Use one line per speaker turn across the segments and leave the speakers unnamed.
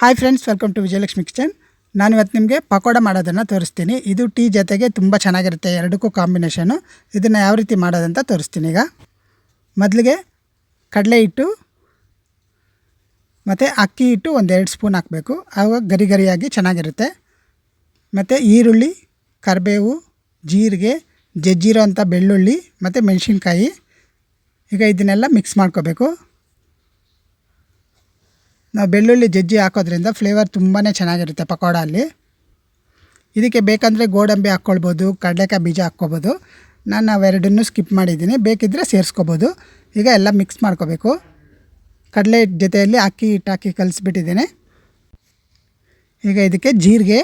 Hi friends welcome to Vijayalakshmi kitchen ನಾನು ಇವತ್ತು ನಿಮಗೆ ಪಕೋಡ ಮಾಡೋದನ್ನು ತೋರಿಸ್ತೀನಿ. ಇದು ಟೀ ಜೊತೆಗೆ ತುಂಬ ಚೆನ್ನಾಗಿರುತ್ತೆ ಎರಡಕ್ಕೂ ಕಾಂಬಿನೇಷನು. ಇದನ್ನು ಯಾವ ರೀತಿ ಮಾಡೋದಂತ ತೋರಿಸ್ತೀನಿ ಈಗ. ಮೊದಲಿಗೆ ಕಡಲೆ ಹಿಟ್ಟು, ಮತ್ತು ಅಕ್ಕಿ ಹಿಟ್ಟು ಒಂದೆರಡು ಸ್ಪೂನ್ ಹಾಕಬೇಕು. ಆವಾಗ ಗರಿ ಗರಿಯಾಗಿ ಚೆನ್ನಾಗಿರುತ್ತೆ. ಮತ್ತು ಈರುಳ್ಳಿ, ಕರಿಬೇವು, ಜೀರಿಗೆ, ಜಜ್ಜಿರೋ ಅಂಥ ಬೆಳ್ಳುಳ್ಳಿ, ಮತ್ತು ಮೆಣಸಿನ್ಕಾಯಿ. ಈಗ ಇದನ್ನೆಲ್ಲ ಮಿಕ್ಸ್ ಮಾಡ್ಕೋಬೇಕು. ನಾವು ಬೆಳ್ಳುಳ್ಳಿ ಜಜ್ಜಿ ಹಾಕೋದ್ರಿಂದ ಫ್ಲೇವರ್ ತುಂಬಾ ಚೆನ್ನಾಗಿರುತ್ತೆ ಪಕೋಡ ಅಲ್ಲಿ ಇದಕ್ಕೆ ಬೇಕಂದರೆ ಗೋಡಂಬಿ ಹಾಕ್ಕೊಳ್ಬೋದು, ಕಡಲೆಕಾಯಿ ಬೀಜ ಹಾಕ್ಕೊಬೋದು ನಾನು ಅವೆರಡನ್ನೂ ಸ್ಕಿಪ್ ಮಾಡಿದ್ದೀನಿ. ಬೇಕಿದ್ದರೆ ಸೇರಿಸ್ಕೋಬೋದು. ಈಗ ಎಲ್ಲ ಮಿಕ್ಸ್ ಮಾಡ್ಕೋಬೇಕು. ಕಡಲೆ ಜೊತೆಯಲ್ಲಿ ಅಕ್ಕಿ ಹಿಟ್ಟು ಹಾಕಿ ಕಲಿಸ್ಬಿಟ್ಟಿದ್ದೀನಿ. ಈಗ ಇದಕ್ಕೆ ಜೀರಿಗೆ,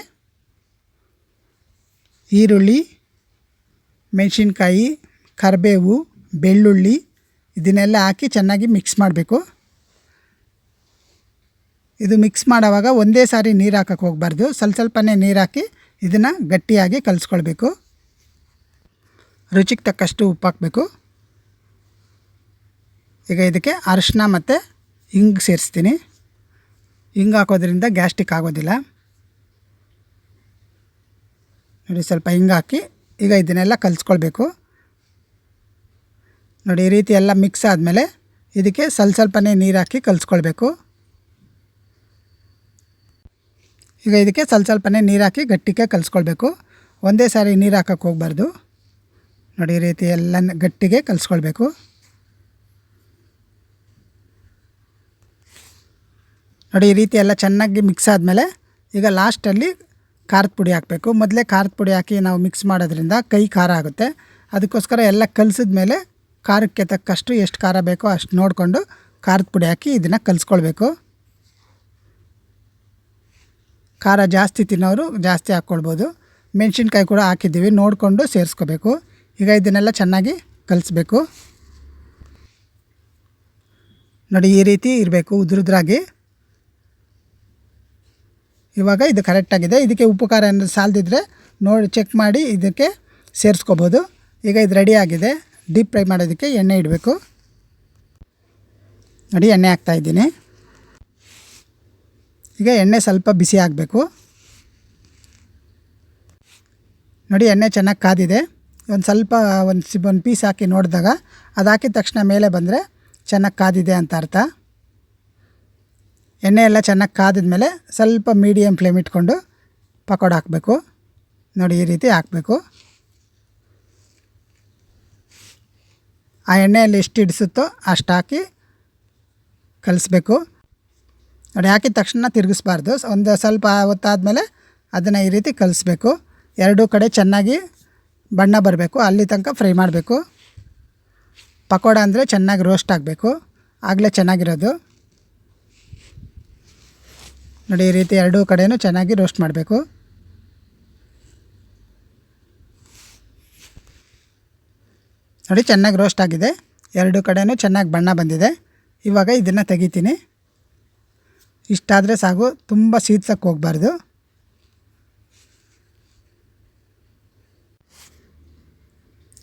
ಈರುಳ್ಳಿ, ಮೆಣಸಿನ್ಕಾಯಿ, ಕರಿಬೇವು, ಬೆಳ್ಳುಳ್ಳಿ, ಇದನ್ನೆಲ್ಲ ಹಾಕಿ ಚೆನ್ನಾಗಿ ಮಿಕ್ಸ್ ಮಾಡಬೇಕು. ಇದು ಮಿಕ್ಸ್ ಮಾಡೋವಾಗ ಒಂದೇ ಸಾರಿ ನೀರು ಹಾಕಕ್ಕೆ ಹೋಗಬಾರ್ದು. ಸ್ವಲ್ಪ ಸ್ವಲ್ಪನೇ ನೀರು ಹಾಕಿ ಇದನ್ನು ಗಟ್ಟಿಯಾಗಿ ಕಲಿಸ್ಕೊಳ್ಬೇಕು. ರುಚಿಗೆ ತಕ್ಕಷ್ಟು ಉಪ್ಪು ಹಾಕಬೇಕು. ಈಗ ಇದಕ್ಕೆ ಅರಿಶಿನ ಮತ್ತು ಹಿಂಗೆ ಸೇರಿಸ್ತೀನಿ. ಹಿಂಗೆ ಹಾಕೋದ್ರಿಂದ ಗ್ಯಾಸ್ಟಿಕ್ ಆಗೋದಿಲ್ಲ. ನೋಡಿ ಸ್ವಲ್ಪ ಹಿಂಗೆ ಹಾಕಿ ಈಗ ಇದನ್ನೆಲ್ಲ ಕಲಿಸ್ಕೊಳ್ಬೇಕು. ನೋಡಿ ಈ ರೀತಿ ಎಲ್ಲ ಮಿಕ್ಸ್ ಆದಮೇಲೆ ಇದಕ್ಕೆ ಸ್ವಲ್ಪ ಸ್ವಲ್ಪನೇ ನೀರು ಹಾಕಿ ಕಲಿಸ್ಕೊಳ್ಬೇಕು. ಈಗ ಇದಕ್ಕೆ ಸ್ವಲ್ಪ ಸ್ವಲ್ಪನೇ ನೀರು ಹಾಕಿ ಗಟ್ಟಿಗೆ ಕಲಿಸ್ಕೊಳ್ಬೇಕು. ಒಂದೇ ಸಾರಿ ನೀರು ಹಾಕಕ್ಕೆ ಹೋಗ್ಬಾರ್ದು. ನೋಡಿ, ಈ ರೀತಿ ಎಲ್ಲ ಗಟ್ಟಿಗೆ ಕಲಿಸ್ಕೊಳ್ಬೇಕು. ನೋಡಿ, ಈ ರೀತಿ ಎಲ್ಲ ಚೆನ್ನಾಗಿ ಮಿಕ್ಸ್ ಆದಮೇಲೆ ಈಗ ಲಾಸ್ಟಲ್ಲಿ ಖಾರದ ಪುಡಿ ಹಾಕಬೇಕು. ಮೊದಲೇ ಖಾರದ ಪುಡಿ ಹಾಕಿ ನಾವು ಮಿಕ್ಸ್ ಮಾಡೋದ್ರಿಂದ ಕೈ ಖಾರ ಆಗುತ್ತೆ. ಅದಕ್ಕೋಸ್ಕರ ಎಲ್ಲ ಕಲಿಸಿದ ಮೇಲೆ ಖಾರಕ್ಕೆ ತಕ್ಕಷ್ಟು ಎಷ್ಟು ಖಾರ ಬೇಕೋ ಅಷ್ಟು ನೋಡಿಕೊಂಡು ಖಾರದ ಪುಡಿ ಹಾಕಿ ಇದನ್ನು ಕಲಿಸ್ಕೊಳ್ಬೇಕು. ಖಾರ ಜಾಸ್ತಿ ತಿನ್ನೋರು ಜಾಸ್ತಿ ಹಾಕ್ಕೊಳ್ಬೋದು. ಮೆಣಸಿನ್ಕಾಯಿ ಕೂಡ ಹಾಕಿದ್ದೀವಿ, ನೋಡಿಕೊಂಡು ಸೇರಿಸ್ಕೋಬೇಕು. ಈಗ ಇದನ್ನೆಲ್ಲ ಚೆನ್ನಾಗಿ ಕಲಿಸ್ಬೇಕು. ನೋಡಿ, ಈ ರೀತಿ ಇರಬೇಕು, ಉದುರುದ್ರಾಗಿ. ಇವಾಗ ಇದು ಕರೆಕ್ಟಾಗಿದೆ ಇದಕ್ಕೆ ಉಪ್ಪು ಖಾರ ಏನಾದರೂ ಸಾಲದಿದ್ದರೆ ನೋಡಿ ಚೆಕ್ ಮಾಡಿ ಇದಕ್ಕೆ ಸೇರಿಸ್ಕೋಬೋದು. ಈಗ ಇದು ರೆಡಿ ಆಗಿದೆ. ಡೀಪ್ ಫ್ರೈ ಮಾಡೋದಕ್ಕೆ ಎಣ್ಣೆ ಇಡಬೇಕು. ನೋಡಿ, ಎಣ್ಣೆ ಹಾಕ್ತಾಯಿದ್ದೀನಿ ಈಗ ಎಣ್ಣೆ ಸ್ವಲ್ಪ ಬಿಸಿ ಆಗಬೇಕು ನೋಡಿ ಎಣ್ಣೆ ಚೆನ್ನಾಗಿ ಕಾದಿದೆ. ಒಂದು ಸ್ವಲ್ಪ, ಒಂದು ಸಿ, ಒಂದು ಪೀಸ್ ಹಾಕಿ ನೋಡಿದಾಗ ಅದು ಹಾಕಿದ ತಕ್ಷಣ ಮೇಲೆ ಬಂದರೆ ಚೆನ್ನಾಗಿ ಕಾದಿದೆ ಅಂತ ಅರ್ಥ. ಎಣ್ಣೆ ಎಲ್ಲ ಚೆನ್ನಾಗಿ ಕಾದಿದ ಮೇಲೆ ಸ್ವಲ್ಪ ಮೀಡಿಯಮ್ ಫ್ಲೇಮ್ ಇಟ್ಕೊಂಡು ಪಕೋಡ ಹಾಕಬೇಕು. ನೋಡಿ ಈ ರೀತಿ ಹಾಕಬೇಕು. ಆ ಎಣ್ಣೆಯಲ್ಲಿ ಎಷ್ಟು ಹಿಡಿಸುತ್ತೋ ಅಷ್ಟು ಹಾಕಿ ಕಲಿಸ್ಬೇಕು. ನೋಡಿ, ಹಾಕಿದ ತಕ್ಷಣ ತಿರುಗಿಸ್ಬಾರ್ದು. ಒಂದು ಸ್ವಲ್ಪ ಹೊತ್ತಾದಮೇಲೆ ಅದನ್ನು ಈ ರೀತಿ ಕಲಿಸ್ಬೇಕು. ಎರಡೂ ಕಡೆ ಚೆನ್ನಾಗಿ ಬಣ್ಣ ಬರಬೇಕು. ಅಲ್ಲಿ ತನಕ ಫ್ರೈ ಮಾಡಬೇಕು. ಪಕೋಡ ಅಂದರೆ ಚೆನ್ನಾಗಿ ರೋಸ್ಟ್ ಆಗಬೇಕು. ಆಗಲೇ ಚೆನ್ನಾಗಿರೋದು. ನೋಡಿ, ಈ ರೀತಿ ಎರಡೂ ಕಡೆಯೂ ಚೆನ್ನಾಗಿ ರೋಸ್ಟ್ ಮಾಡಬೇಕು. ನೋಡಿ, ಚೆನ್ನಾಗಿ ರೋಸ್ಟ್ ಆಗಿದೆ. ಎರಡು ಕಡೆಯೂ ಚೆನ್ನಾಗಿ ಬಣ್ಣ ಬಂದಿದೆ. ಇವಾಗ ಇದನ್ನು ತೆಗಿತೀನಿ. ಇಷ್ಟಾದರೆ ಸಾಕು ತುಂಬ ಸೀತ್ಸಕ್ಕೆ ಹೋಗಬಾರ್ದು.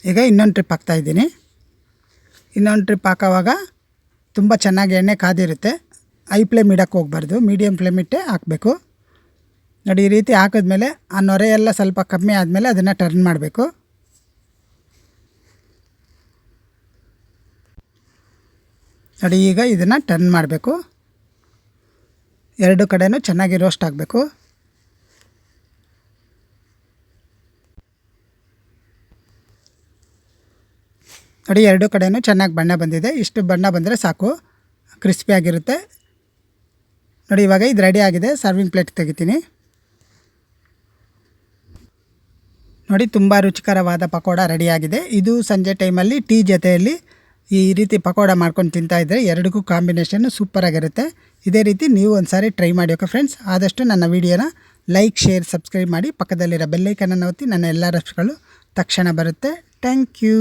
ಈಗ ಇನ್ನೊಂದು ಟ್ರಿಪ್ ಹಾಕ್ತಾಯಿದ್ದೀನಿ ಇನ್ನೊಂದು ಟ್ರಿಪ್ ಹಾಕೋವಾಗ ತುಂಬ ಚೆನ್ನಾಗಿ ಎಣ್ಣೆ ಕಾದಿರುತ್ತೆ. ಐ ಫ್ಲೇಮ್ ಇಡೋಕ್ಕೆ ಹೋಗ್ಬಾರ್ದು. ಮೀಡಿಯಮ್ ಫ್ಲೇಮ್ ಇಟ್ಟೆ ಹಾಕಬೇಕು. ನೋಡಿ, ಈ ರೀತಿ ಹಾಕಿದ್ಮೇಲೆ ಆ ನೊರೆ ಎಲ್ಲ ಸ್ವಲ್ಪ ಕಮ್ಮಿ ಆದಮೇಲೆ ಅದನ್ನು ಟರ್ನ್ ಮಾಡಬೇಕು. ನೋಡಿ, ಈಗ ಇದನ್ನು ಟರ್ನ್ ಮಾಡಬೇಕು. ಎರಡು ಕಡೆಯೂ ಚೆನ್ನಾಗಿ ರೋಸ್ಟ್ ಆಗಬೇಕು. ನೋಡಿ, ಎರಡು ಕಡೆಯೂ ಚೆನ್ನಾಗಿ ಬಣ್ಣ ಬಂದಿದೆ. ಇಷ್ಟು ಬಣ್ಣ ಬಂದರೆ ಸಾಕು. ಕ್ರಿಸ್ಪಿಯಾಗಿರುತ್ತೆ ನೋಡಿ, ಇವಾಗ ಇದು ರೆಡಿ ಆಗಿದೆ. ಸರ್ವಿಂಗ್ ಪ್ಲೇಟ್ ತೆಗಿತೀನಿ. ನೋಡಿ, ತುಂಬ ರುಚಿಕರವಾದ ಪಕೋಡ ರೆಡಿಯಾಗಿದೆ ಇದು ಸಂಜೆ ಟೈಮಲ್ಲಿ ಟೀ ಜೊತೆಯಲ್ಲಿ ಈ ರೀತಿ ಪಕೋಡ ಮಾಡ್ಕೊಂಡು ತಿಂತಾಯಿದ್ರೆ ಎರಡಕ್ಕೂ ಕಾಂಬಿನೇಷನ್ ಸೂಪರಾಗಿರುತ್ತೆ ಇದೇ ರೀತಿ ನೀವು ಒಂದು ಸಾರಿ ಟ್ರೈ ಮಾಡಿ ಓಕೆ ಫ್ರೆಂಡ್ಸ್ ಆದಷ್ಟು ನನ್ನ ವೀಡಿಯೋನ ಲೈಕ್ ಶೇರ್ ಸಬ್ಸ್ಕ್ರೈಬ್ ಮಾಡಿ ಪಕ್ಕದಲ್ಲಿರೋ ಬೆಲ್ಲೈಕನನ್ನು ಒತ್ತಿ ನನ್ನ ಎಲ್ಲ ರೆಸಿಪಿಗಳು ತಕ್ಷಣ ಬರುತ್ತೆ. Thank you